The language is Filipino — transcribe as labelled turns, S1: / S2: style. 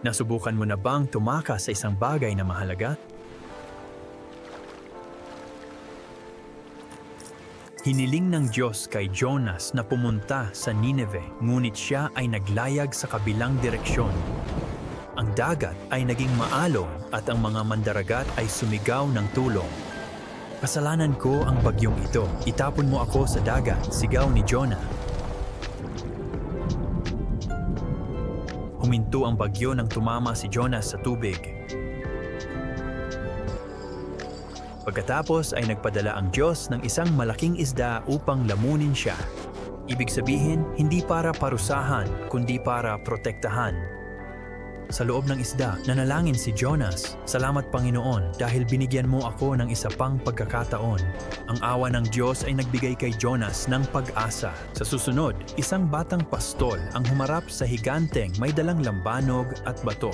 S1: Nasubukan mo na bang tumakas sa isang bagay na mahalaga? Hiniling ng Diyos kay Jonas na pumunta sa Nineveh, ngunit siya ay naglayag sa kabilang direksyon. Ang dagat ay naging maalon at ang mga mandaragat ay sumigaw ng tulong. Kasalanan ko ang bagyong ito. Itapon mo ako sa dagat, sigaw ni Jonah. Huminto ang bagyo nang tumama si Jonas sa tubig. Pagkatapos ay nagpadala ang Diyos ng isang malaking isda upang lamunin siya. Ibig sabihin, hindi para parusahan, kundi para protektahan. Sa loob ng isda, nanalangin si Jonas, Salamat Panginoon dahil binigyan mo ako ng isa pang pagkakataon. Ang awa ng Diyos ay nagbigay kay Jonas ng pag-asa. Sa susunod, isang batang pastol ang humarap sa higanteng may dalang lambanog at bato.